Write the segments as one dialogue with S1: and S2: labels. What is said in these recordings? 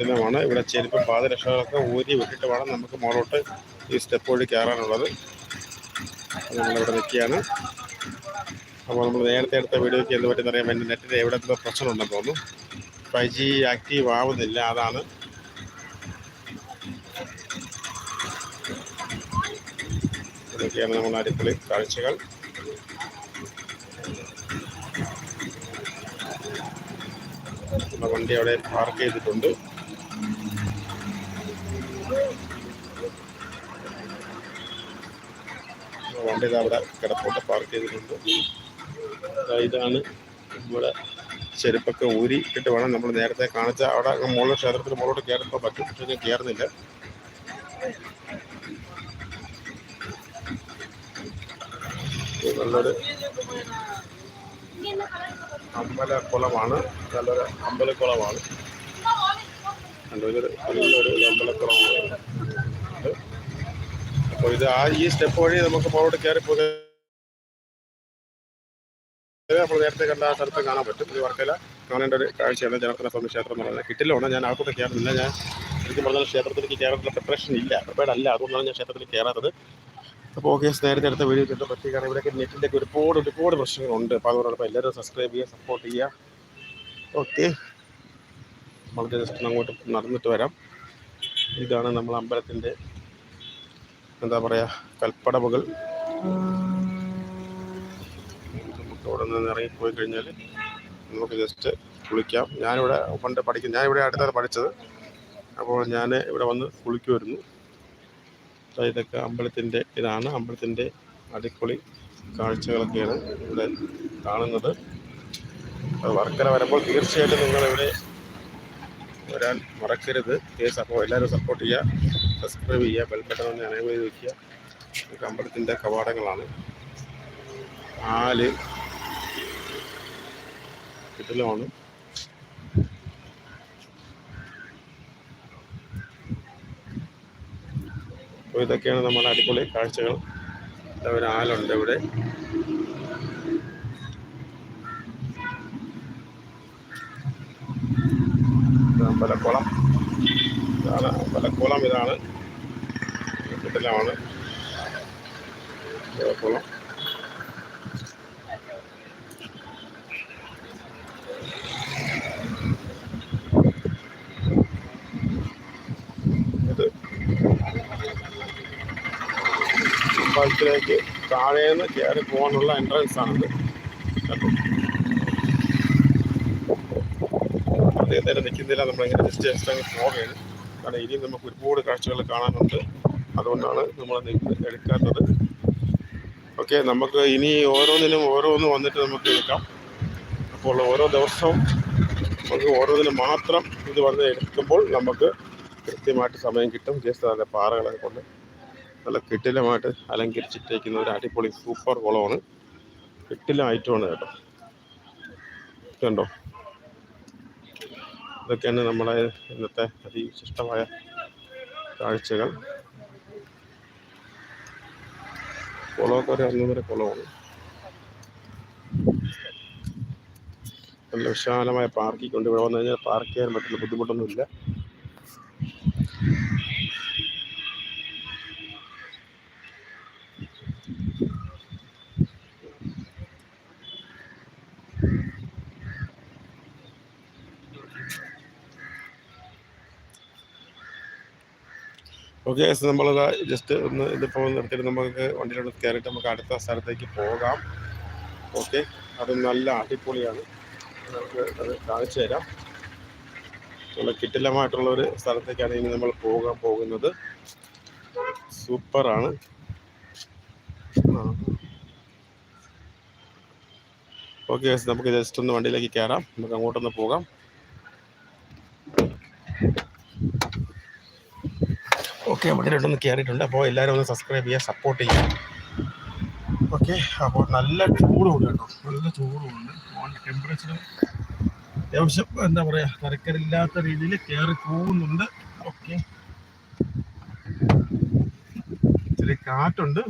S1: കിട്ടുന്നതാണ് ഇവിടെ ചെരുപ്പും പാദരക്ഷകളൊക്കെ ഊരി വിട്ടിട്ട് വേണം നമുക്ക് മുകളോട്ട് ഈ സ്റ്റെപ്പ് വഴി കയറാനുള്ളത്. നമ്മളിവിടെ നിൽക്കുകയാണ്. അപ്പോൾ നമ്മൾ നേരത്തെ എടുത്ത വീഡിയോയ്ക്ക് എന്ത് പറ്റുന്നറിയാൻ എന്റെ നെറ്റിൽ എവിടെ എന്തോ പ്രശ്നമുണ്ടെന്ന് തോന്നുന്നു. ഫൈവ് ജി ആക്റ്റീവ് ആവുന്നില്ല അതാണ്. ഇതൊക്കെയാണ് നമ്മൾ അടിപൊളി കാഴ്ചകൾ. നമ്മുടെ വണ്ടി അവിടെ പാർക്ക് ചെയ്തിട്ടുണ്ട്. നമ്മുടെ ഇതാ അവിടെ കിടപ്പുണ്ട് പാർക്ക് ചെയ്തിട്ടുണ്ട്. ഇതാണ് ഇവിടെ ചെരുപ്പൊക്കെ ഊരി ഇട്ടിട്ട് വേണം നമ്മൾ നേരത്തെ കാണിച്ച അവിടെ മുകളിൽ ക്ഷേത്രത്തിന് മുകളിലോട്ട് കയറുമ്പോൾ പറ്റും പക്ഷേ ഞാൻ കയറുന്നില്ല നല്ലൊരു അമ്പലക്കുളമാണ് നല്ലൊരു അമ്പലക്കുളമാണ്. നല്ലൊരു നല്ലൊരു അമ്പലക്കുളമാണ്. അപ്പോൾ ഇത് ആ ഈ സ്റ്റെപ്പ് വഴി നമുക്ക് പുറകോട്ട് കയറി പോകുക നമ്മൾ നേരത്തെ കണ്ട ആ സ്ഥലത്ത് കാണാൻ പറ്റും. ഇത് വർക്കല കാണേണ്ട ഒരു കാഴ്ചയാണ് ജനാർദ്ദന സ്വാമി ക്ഷേത്രം എന്ന് പറയുന്നത് കിട്ടിലാണ് ഞാൻ ആൾക്കൂട്ടം കയറുന്നില്ല. ഞാൻ ശരിക്കും പറഞ്ഞാൽ ക്ഷേത്രത്തിലേക്ക് കയറാനുള്ള പ്രിപ്പറേഷൻ ഇല്ല. പ്രിപ്പയർഡ് അല്ല. അതുകൊണ്ടാണ് ഞാൻ ക്ഷേത്രത്തിൽ കയറാത്തത്. അപ്പോൾ ഓക്കെ നേരത്തെ അടുത്ത വീഡിയോ കിട്ടും പറ്റി കാരണം ഇവിടെയൊക്കെ നെറ്റിന്റെ ഒക്കെ ഒരുപാട് ഒരുപാട് പ്രശ്നങ്ങളുണ്ട്. അപ്പോൾ അതുകൊണ്ടപ്പോൾ എല്ലാവരും സബ്സ്ക്രൈബ് ചെയ്യുക സപ്പോർട്ട് ചെയ്യുക. ഓക്കെ. നമുക്ക് ജസ്റ്റ് അങ്ങോട്ട് നടന്നിട്ട് വരാം. ഇതാണ് നമ്മൾ അമ്പലത്തിന്റെ എന്താ പറയുക കൽപ്പടവുകൾ. നമുക്ക് അവിടെ നിന്ന് ഇറങ്ങിപ്പോയി കഴിഞ്ഞാൽ നമുക്ക് ജസ്റ്റ് കുളിക്കാം. ഞാനിവിടെ പണ്ട് പഠിക്കും ഞാനിവിടെ അടുത്താണ് പഠിച്ചത്. അപ്പോൾ ഞാൻ ഇവിടെ വന്ന് കുളിക്കുമായിരുന്നു. ഇതൊക്കെ അമ്പലത്തിന്റെ ഇതാണ്. അമ്പലത്തിന്റെ അടിക്കുളി കാഴ്ചകളൊക്കെയാണ് ഇവിടെ കാണുന്നത്. അത് വർക്കല വരുമ്പോൾ തീർച്ചയായിട്ടും നിങ്ങളിവിടെ വരാൻ മറക്കരുത്. അപ്പോൾ എല്ലാവരും സപ്പോർട്ട് ചെയ്യുക. സബ്സ്ക്രൈബ് ചെയ്യുക ബെൽബട്ടൺ ഒന്ന് അനേബിൾ ചെയ്ത് വയ്ക്കുക ഇതൊക്കെ അമ്പലത്തിന്റെ കവാടങ്ങളാണ്. ആൽ കിട്ടലുമാണ് അപ്പോൾ ഇതൊക്കെയാണ് നമ്മുടെ അടിപൊളി കാഴ്ചകൾ. ഒരു ആലുണ്ട് ഇവിടെ. അമ്പലക്കുളം. ഇതാണ് അമ്പലക്കുളം ഇതാണ്. കിട്ടലാണ് ഇത് അമ്പലത്തിലേക്ക് താഴേന്ന് കയറി പോകാനുള്ള എൻട്രൻസ് ആണിത്. കണ്ടോ നേരം നിൽക്കുന്നില്ല. നമ്മളിങ്ങനെ ജസ്റ്റ് ജസ്റ്റ് അങ്ങ് പോവുകയാണ്. കാരണം ഇനിയും നമുക്ക് ഒരുപാട് കാഴ്ചകൾ കാണാനുണ്ട്. അതുകൊണ്ടാണ് നമ്മൾ എടുക്കാത്തത്. ഓക്കെ നമുക്ക് ഇനി ഓരോന്നിനും ഓരോന്ന് വന്നിട്ട് നമുക്ക് എടുക്കാം. അപ്പോൾ ഓരോ ദിവസവും നമുക്ക് ഓരോന്നിനും മാത്രം ഇത് വന്ന് എടുക്കുമ്പോൾ നമുക്ക് കൃത്യമായിട്ട് സമയം കിട്ടും. ജസ്റ്റ് നല്ല പാറകളെ കൊണ്ട് നല്ല കെട്ടിലമായിട്ട് അലങ്കരിച്ചിട്ടേക്കുന്ന ഒരു അടിപൊളി സൂപ്പർ കുളമാണ്. കിട്ടില ഐറ്റമാണ് കേട്ടോ. കണ്ടോ? ഇതൊക്കെയാണ് നമ്മുടെ ഇന്നത്തെ അതിവിശിഷ്ടമായ കാഴ്ചകൾ. കുളമൊക്കെ ഒരു ഒന്നൊന്നര കുളമാണ്. നല്ല വിശാലമായ പാർക്കിൽ ഇവിടെ വന്നു കഴിഞ്ഞാൽ പാർക്ക് ചെയ്യാൻ പറ്റുന്ന ബുദ്ധിമുട്ടൊന്നുമില്ല. ഓക്കെ നമ്മൾ ജസ്റ്റ് ഒന്ന് ഇതിപ്പോൾ നിർത്തിയിട്ട് നമുക്ക് വണ്ടിയിലോട്ട് കയറിയിട്ട് നമുക്ക് അടുത്ത സ്ഥലത്തേക്ക് പോകാം. ഓക്കെ അത് നല്ല അടിപൊളിയാണ്. നമുക്ക് അത് കാണിച്ചു തരാം. നല്ല കിട്ടിലമായിട്ടുള്ള ഒരു സ്ഥലത്തേക്കാണ് ഇനി നമ്മൾ പോകാൻ പോകുന്നത്. സൂപ്പറാണ്. ഓക്കെ നമുക്ക് ജസ്റ്റ് ഒന്ന് വണ്ടിയിലേക്ക് കയറാം നമുക്ക് അങ്ങോട്ടൊന്ന് പോകാം. ഓക്കെ വണ്ടിയിലോട്ടൊന്ന് കയറിയിട്ടുണ്ട് അപ്പോൾ എല്ലാവരും ഒന്ന് സബ്സ്ക്രൈബ് ചെയ്യുക സപ്പോർട്ട് ചെയ്യുക. ഓക്കെ അപ്പോൾ നല്ല ചൂടുണ്ട് കേട്ടോ. നല്ല ചൂടുണ്ട്. ടെമ്പറേച്ചർ അത്യാവശ്യം എന്താ പറയുക തരക്കരില്ലാത്ത രീതിയിൽ കയറി പോകുന്നുണ്ട്. ഓക്കെ. ചെറിയ കാറ്റുണ്ട്.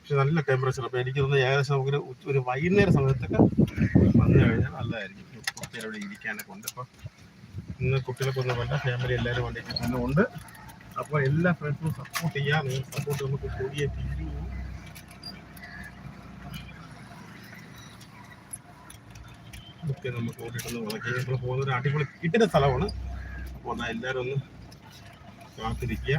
S1: പക്ഷെ നല്ല ടെമ്പറേച്ചർ അപ്പോൾ എനിക്ക് തോന്നുന്നു ഏകദേശം നമുക്കൊരു ഒരു വൈകുന്നേര സമയത്തൊക്കെ വന്നു കഴിഞ്ഞാൽ നല്ലതായിരിക്കും. കുട്ടികളവിടെ ഇരിക്കാനൊക്കെ ഉണ്ട്. അപ്പോൾ ഇന്ന് കുട്ടികൾക്കൊന്നും വേണ്ട ഫാമിലി എല്ലാവരും വണ്ടിക്ക് തന്നെ ഉണ്ട്. അപ്പോൾ എല്ലാ ഫ്രണ്ട്സും സപ്പോർട്ട് ചെയ്യാം. നിങ്ങൾ സപ്പോർട്ട് നമുക്ക് കൂടിയേ തീരൂ. ഒക്കെ നമുക്ക് ഓടിയിട്ടൊന്ന് വളക്കി. നമ്മൾ പോകുന്ന ഒരു അടിപൊളി കിട്ടുന്ന സ്ഥലമാണ്. അപ്പോൾ എന്നാൽ എല്ലാവരും ഒന്ന് കാത്തിരിക്കുക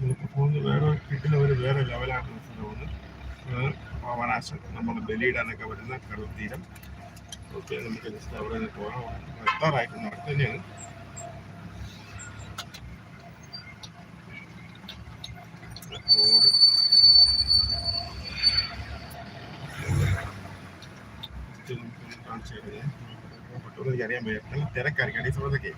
S1: നമുക്ക് പോകുന്ന വേറെ കിട്ടുന്ന ഒരു വേറെ ലെവലായിട്ടുള്ള സ്ഥലമാണ് അത് പാവനാശം നമ്മൾ ബലിയിടാനൊക്കെ വരുന്ന കടൽത്തീരം തീരം ഓക്കെ നമുക്ക് ജസ്റ്റ് അവിടെ നിന്ന് പോകാം. എത്താറായിട്ട് നടക്കുന്നതാണ് റോഡ് ജസ്റ്റ് നമുക്കൊന്ന് കാണിച്ചു തരുന്നത് പെട്ടെന്ന് എനിക്ക് അറിയാൻ വയ്യ. നല്ല തിരക്കായിരിക്കും. സമയത്തൊക്കെ.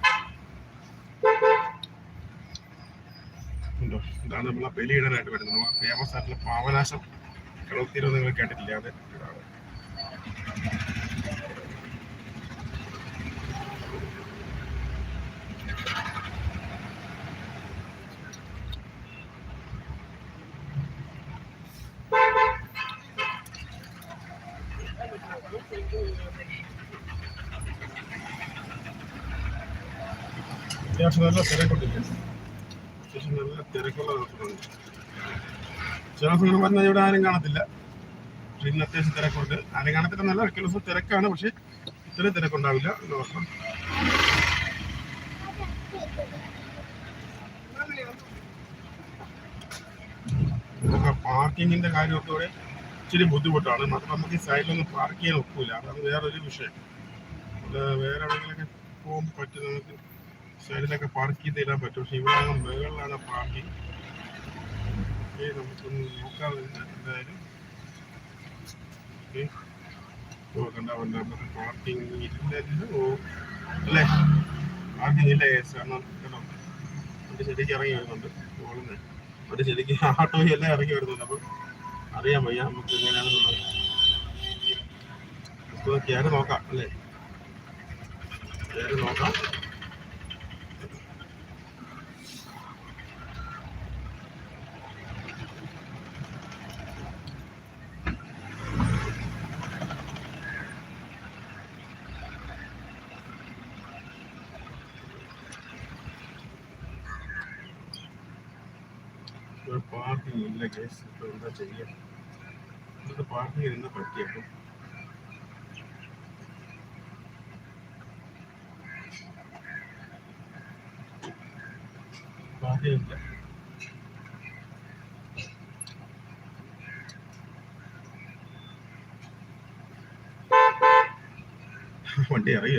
S1: ഉണ്ടോ? ഇതാണ് നമ്മളെ ബലിയിടാനായിട്ട് വരുന്നത്. നമുക്ക് ഫേമസ് ആയിട്ടുള്ള പാവനാശം. കടൽത്തീരം നിങ്ങൾ കേട്ടിട്ടില്ല. അത് ഇതാണ് അത്യാവശ്യം നല്ല തിരക്കുണ്ടില്ല അത്യാവശ്യം നല്ല തിരക്കുള്ള ദിവസമാണ് ദിവസങ്ങൾ പറഞ്ഞാൽ ഇവിടെ ആരും കാണത്തില്ല. പക്ഷെ ഇന്ന് അത്യാവശ്യം തിരക്കുണ്ട്. ആരും കാണത്തില്ലെന്നല്ല ഒരിക്കൽ ദിവസം തിരക്കാണ് പക്ഷെ ഇത്രയും തിരക്കുണ്ടാവില്ല. നമുക്ക് പാർക്കിങ്ങിന്റെ കാര്യമൊക്കെ ഇവിടെ ഇച്ചിരി ബുദ്ധിമുട്ടാണ്. മാത്രം നമുക്ക് ഈ സൈഡിലൊന്നും പാർക്ക് ചെയ്യാൻ ഒക്കില്ല. അതാണ് വേറൊരു വിഷയം. വേറെ എവിടെയെങ്കിലൊക്കെ പോകുമ്പോൾ പറ്റും നമുക്ക് സൈഡിലൊക്കെ പാർക്ക് ചെയ്ത് തരാൻ പറ്റും. പക്ഷെ ഇവിടെ മുകളിലാണ് പാർക്കിംഗ്. ഓക്കെ നമുക്കൊന്ന് നോക്കാം എന്തായാലും. ഓക്കെ. ഇറങ്ങി വരുന്നുണ്ട്. ശരിക്കും ആട്ടോ എല്ലാം ഇറങ്ങി വരുന്നുണ്ട്. അപ്പം അറിയാൻ വയ്യ നമുക്ക് എങ്ങനെയാണെന്നുള്ളത്. നോക്കാം അല്ലേ? നോക്കാം. ഇല്ല കേസ് ഇപ്പോൾ എന്താ ചെയ്യുക ഇന്നത്തെ പാർട്ടി ഇരുന്ന് പറ്റിയപ്പോൾ വണ്ടി ഇറങ്ങി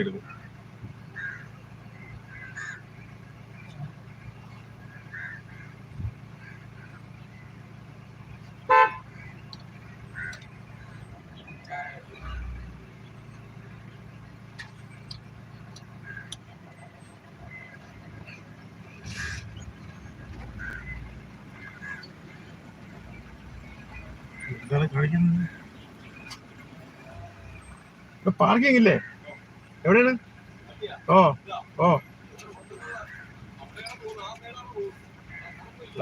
S1: പാർക്കിംഗ് ഇല്ലേ? എവിടെയാണ്? ഓ ഓ.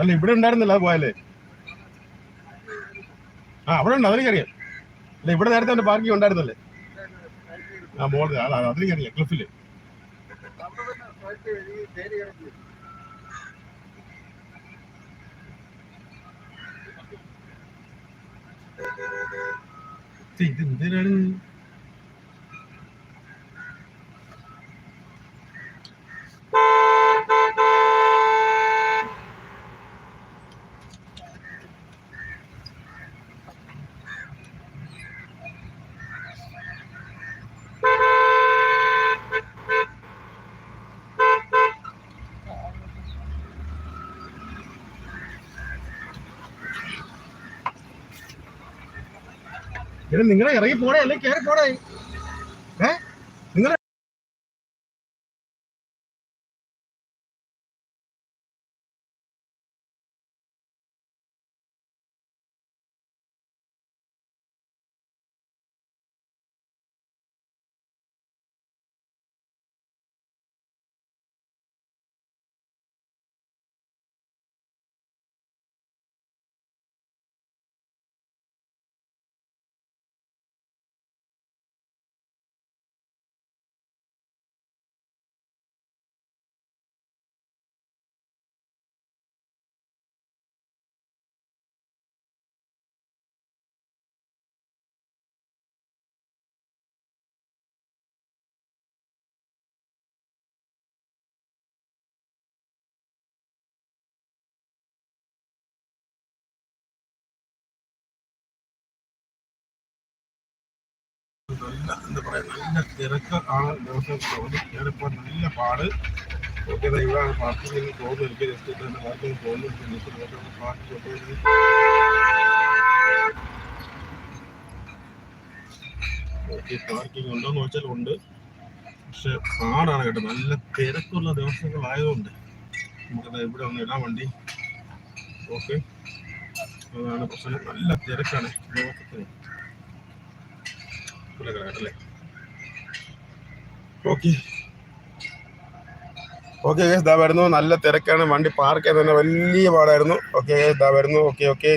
S1: അല്ല ഇവിടെ ഉണ്ടായിരുന്നില്ല പോയാലേ. ആ അവിടെ ഉണ്ട് അതെനിക്കറിയാം അല്ല ഇവിടെ നേരത്തെ എന്റെ പാർക്കിംഗ് ഉണ്ടായിരുന്നല്ലേ? ആ മോൾ അതാ അതെനിക്കറിയാം ക്ലിഫിൽ ഇത് എന്തിനാണ് നിങ്ങളെ ഇറങ്ങി പോടേ അല്ലെങ്കിൽ കയറി പോടേ ഏ? നല്ല എന്താ പറയാ നല്ല തിരക്ക് ആണ് ദിവസം കയറിപ്പോ നല്ല പാട്. ഓക്കെ ഇവിടെയാണ് പാർക്കിംഗ് തോന്നുന്നു എനിക്ക് ജസ്റ്റ് തന്നെ പാർക്കിംഗ് തോന്നുന്നു പാർക്ക് ഓക്കെ പാർക്കിംഗ് ഉണ്ടോന്ന് വെച്ചാൽ ഉണ്ട്. പക്ഷെ പാടാണ് കേട്ടോ. നല്ല തിരക്കുള്ള ദിവസങ്ങളായതുകൊണ്ട്. നമുക്കത് ഇവിടെ ഒന്ന് ഇടാൻ വണ്ടി. ഓക്കെ. അതാണ് പ്രശ്നം. നല്ല തിരക്കാണ്. ദിവസത്തിന് ഓക്കെ ഓക്കെ ഇതാ വരുന്നു. നല്ല തിരക്കാണ്. വണ്ടി പാർക്ക് ചെയ്യാൻ തന്നെ വലിയ പാടായിരുന്നു. ഓക്കെ ഇതാ വരുന്നു. Okay okay